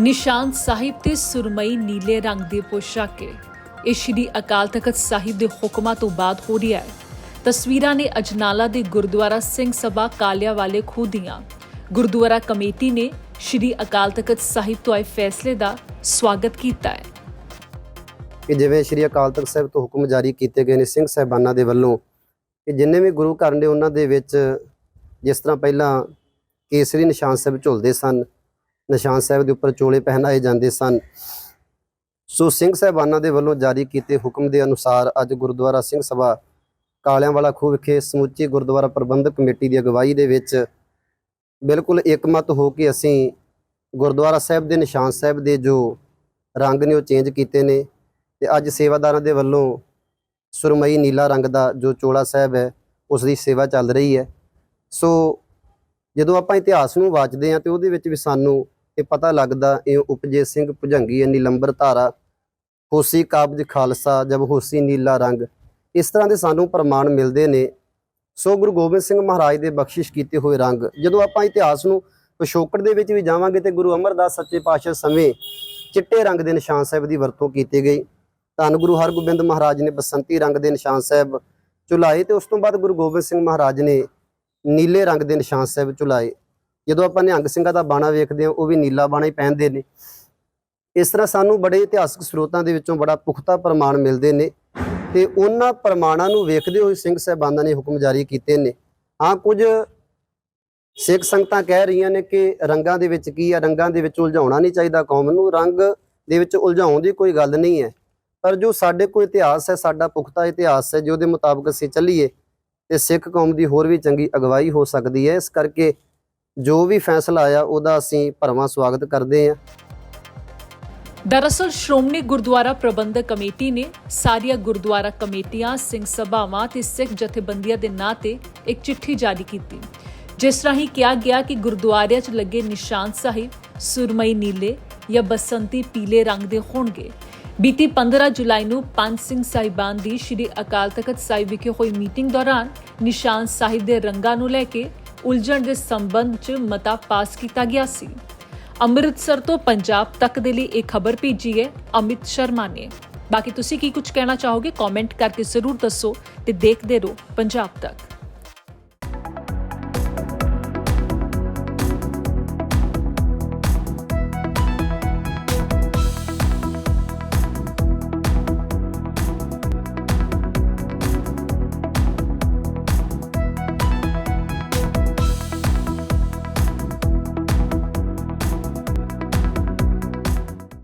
ਨਿਸ਼ਾਨ ਸਾਹਿਬ ਤੇ ਸੁਰਮਈ ਨੀਲੇ ਰੰਗ ਦੇ ਪੋਸ਼ਾਕੇ। ਇਹ ਸ਼੍ਰੀ ਅਕਾਲ ਤਖਤ ਸਾਹਿਬ ਦੇ ਹੁਕਮਾਂ ਤੋਂ ਬਾਅਦ ਹੋ ਰਿਹਾ ਹੈ। ਤਸਵੀਰਾਂ ਨੇ ਅਜਨਾਲਾ ਦੇ ਗੁਰਦੁਆਰਾ ਸਿੰਘ ਸਭਾ ਕਾਲਿਆ ਵਾਲੇ ਖੂਹ ਦੀਆਂ। ਗੁਰਦੁਆਰਾ ਕਮੇਟੀ ਨੇ ਸ਼੍ਰੀ ਅਕਾਲ ਤਖਤ ਸਾਹਿਬ ਤੋਂ ਆਏ ਫੈਸਲੇ ਦਾ ਸਵਾਗਤ ਕੀਤਾ ਹੈ। ਕਿ ਜਿਵੇਂ ਸ਼੍ਰੀ ਅਕਾਲ ਤਖਤ ਸਾਹਿਬ ਤੋਂ ਹੁਕਮ ਜਾਰੀ ਕੀਤੇ ਗਏ ਨੇ ਸਿੰਘ ਸਾਹਿਬਾਨਾਂ ਦੇ ਵੱਲੋਂ, ਕਿ ਜਿੰਨੇ ਵੀ ਗੁਰੂ ਘਰ ਨੇ ਉਹਨਾਂ ਦੇ ਵਿੱਚ ਜਿਸ ਤਰ੍ਹਾਂ ਪਹਿਲਾਂ ਕੇਸਰੀ ਨਿਸ਼ਾਨ ਸਾਹਿਬ ਝੁਲਦੇ ਸਨ ਨਿਸ਼ਾਨ ਸਾਹਿਬ ਦੇ ਉੱਪਰ ਚੋਲੇ ਪਹਿਨਾਏ ਜਾਂਦੇ ਸਨ। ਸੋ ਸਿੰਘ ਸਾਹਿਬਾਨਾਂ ਦੇ ਵੱਲੋਂ ਜਾਰੀ ਕੀਤੇ ਹੁਕਮ ਦੇ ਅਨੁਸਾਰ ਅੱਜ ਗੁਰਦੁਆਰਾ ਸਿੰਘ ਸਭਾ ਕਾਲਿਆਂ ਵਾਲਾ ਖੂਹ ਵਿਖੇ ਸਮੁੱਚੀ ਗੁਰਦੁਆਰਾ ਪ੍ਰਬੰਧਕ ਕਮੇਟੀ ਦੀ ਅਗਵਾਈ ਦੇ ਵਿੱਚ ਬਿਲਕੁਲ ਇਕਮਤ ਹੋ ਕੇ ਅਸੀਂ ਗੁਰਦੁਆਰਾ ਸਾਹਿਬ ਦੇ ਨਿਸ਼ਾਨ ਸਾਹਿਬ ਦੇ ਜੋ ਰੰਗ ਨੇ ਉਹ ਚੇਂਜ ਕੀਤੇ ਨੇ ਤੇ ਅੱਜ ਸੇਵਾਦਾਰਾਂ ਦੇ ਵੱਲੋਂ ਸੁਰਮਈ ਨੀਲਾ ਰੰਗ ਦਾ ਜੋ ਚੋਲਾ ਸਾਹਿਬ ਹੈ, ਉਸ ਦੀ ਸੇਵਾ ਚੱਲ ਰਹੀ ਹੈ। ਸੋ ਜਦੋਂ ਆਪਾਂ ਇਤਿਹਾਸ ਨੂੰ ਵਾਚਦੇ ਹਾਂ ਤੇ ਉਹਦੇ ਵਿੱਚ ਵੀ ਸਾਨੂੰ ਇਹ ਪਤਾ ਲੱਗਦਾ ਇਹ ਉਪਜੇ ਸਿੰਘ ਭੁਜੰਗੀ ਇੰਨੀ ਲੰਬਰ ਧਾਰਾ, ਹੋਸੀ ਕਾਬਜ ਖਾਲਸਾ, ਜਬ ਹੋਸੀ ਨੀਲਾ ਰੰਗ। ਇਸ ਤਰ੍ਹਾਂ ਦੇ ਸਾਨੂੰ ਪ੍ਰਮਾਣ ਮਿਲਦੇ ਨੇ। ਸੋ ਗੁਰੂ ਗੋਬਿੰਦ ਸਿੰਘ ਮਹਾਰਾਜ ਦੇ ਬਖਸ਼ਿਸ਼ ਕੀਤੇ ਹੋਏ ਰੰਗ। ਜਦੋਂ ਆਪਾਂ ਇਤਿਹਾਸ ਨੂੰ ਪਿਛੋਕੜ ਦੇ ਵਿੱਚ ਵੀ ਜਾਵਾਂਗੇ ਤੇ ਗੁਰੂ ਅਮਰਦਾਸ ਸੱਚੇ ਪਾਤਸ਼ਾਹ ਸਮੇਂ ਚਿੱਟੇ ਰੰਗ ਦੇ ਨਿਸ਼ਾਨ ਸਾਹਿਬ ਦੀ ਵਰਤੋਂ ਕੀਤੀ ਗਈ। ਧੰਨ ਗੁਰੂ ਹਰਗੋਬਿੰਦ ਮਹਾਰਾਜ ਨੇ ਬਸੰਤੀ ਰੰਗ ਦੇ ਨਿਸ਼ਾਨ ਸਾਹਿਬ ਚੁਲਾਏ ਤੇ ਉਸ ਤੋਂ ਬਾਅਦ ਗੁਰੂ ਗੋਬਿੰਦ ਸਿੰਘ ਮਹਾਰਾਜ ਨੇ ਨੀਲੇ ਰੰਗ ਦੇ ਨਿਸ਼ਾਨ ਸਾਹਿਬ ਚੁਲਾਏ ਜਦੋਂ ਆਪਾਂ ਨਿਹੰਗ ਸਿੰਘਾਂ ਦਾ ਬਾਣਾ ਵੇਖਦੇ ਹਾਂ, ਉਹ ਵੀ ਨੀਲਾ ਬਾਣਾ ਹੀ ਪਹਿਨਦੇ ਨੇ। ਇਸ ਤਰ੍ਹਾਂ ਸਾਨੂੰ ਬੜੇ ਇਤਿਹਾਸਕ ਸਰੋਤਾਂ ਦੇ ਵਿੱਚੋਂ ਬੜਾ ਪੁਖਤਾ ਪ੍ਰਮਾਣ ਮਿਲਦੇ ਨੇ ਤੇ ਉਹਨਾਂ ਪ੍ਰਮਾਣਾਂ ਨੂੰ ਵੇਖਦੇ ਹੋਏ ਸਿੰਘ ਸਾਹਿਬਾਨਾਂ ਨੇ ਹੁਕਮ ਜਾਰੀ ਕੀਤੇ ਨੇ। ਹਾਂ, ਕੁਝ ਸਿੱਖ ਸੰਗਤਾਂ ਕਹਿ ਰਹੀਆਂ ਨੇ ਕਿ ਰੰਗਾਂ ਦੇ ਵਿੱਚ ਕੀ ਆ? ਰੰਗਾਂ ਦੇ ਵਿੱਚ ਉਲਝਾਉਣਾ ਨਹੀਂ ਚਾਹੀਦਾ ਕੌਮ ਨੂੰ, ਰੰਗ ਦੇ ਵਿੱਚ ਉਲਝਾਉਣ ਦੀ ਕੋਈ ਗੱਲ ਨਹੀਂ ਹੈ। ਪਰ ਜੋ ਸਾਡੇ ਕੋਲ ਇਤਿਹਾਸ ਹੈ, ਸਾਡਾ ਪੁਖਤਾ ਇਤਿਹਾਸ ਹੈ, ਜੋ ਦੇ ਮੁਤਾਬਕ ਅਸੀਂ ਚੱਲੀਏ ਤੇ ਸਿੱਖ ਕੌਮ ਦੀ ਹੋਰ ਵੀ ਚੰਗੀ ਅਗਵਾਈ ਹੋ ਸਕਦੀ ਹੈ। ਇਸ ਕਰਕੇ ਜੋ ਵੀ ਫੈਸਲਾ ਆਇਆ, ਉਹਦਾ ਅਸੀਂ ਭਰਵਾਂ ਸਵਾਗਤ ਕਰਦੇ ਹਾਂ। ਦਰਅਸਲ, ਸ਼੍ਰੋਮਣੀ ਗੁਰਦੁਆਰਾ ਪ੍ਰਬੰਧਕ ਕਮੇਟੀ ਨੇ ਸਾਰੀਆਂ ਗੁਰਦੁਆਰਾ ਕਮੇਟੀਆਂ, ਸਿੰਘ ਸਭਾਵਾਂ ਤੇ ਸਿੱਖ ਜਥੇਬੰਦੀਆਂ ਦੇ ਨਾਂ ਤੇ ਇੱਕ ਚਿੱਠੀ ਜਾਰੀ ਕੀਤੀ। ਜਿਸ ਰਾਹੀਂ ਕਿਹਾ ਗਿਆ ਕਿ ਗੁਰਦੁਆਰਿਆਂ 'ਚ ਲੱਗੇ ਨਿਸ਼ਾਨ ਸਾਹਿਬ ਸੁਰਮਈ ਨੀਲੇ ਜਾਂ ਬਸੰਤੀ ਪੀਲੇ ਰੰਗ ਦੇ ਹੋਣਗੇ। ਬੀਤੀ 15 ਜੁਲਾਈ ਨੂੰ ਪੰਜ ਸਿੰਘ ਸਾਹਿਬਾਨ ਦੀ ਸ਼੍ਰੀ ਅਕਾਲ ਤਖਤ ਸਾਹਿਬ ਵਿਖੇ ਹੋਈ ਮੀਟਿੰਗ ਦੌਰਾਨ ਨਿਸ਼ਾਨ ਸਾਹਿਬ ਦੇ ਰੰਗਾਂ ਨੂੰ ਲੈ ਕੇ ਉਲਝਣ ਦੇ ਸੰਬੰਧ 'ਚ ਮਤਾ ਪਾਸ ਕੀਤਾ ਗਿਆ ਸੀ। ਅੰਮ੍ਰਿਤਸਰ ਤੋਂ ਪੰਜਾਬ ਤੱਕ ਦੇ ਲਈ ਇਹ ਖਬਰ ਭੇਜੀ ਹੈ ਅਮਿਤ ਸ਼ਰਮਾ ਨੇ। ਬਾਕੀ ਤੁਸੀਂ ਕੀ ਕੁਝ ਕਹਿਣਾ ਚਾਹੋਗੇ ਕਮੈਂਟ ਕਰਕੇ ਜ਼ਰੂਰ ਦੱਸੋ ਤੇ ਦੇਖਦੇ ਰਹੋ ਪੰਜਾਬ ਤੱਕ।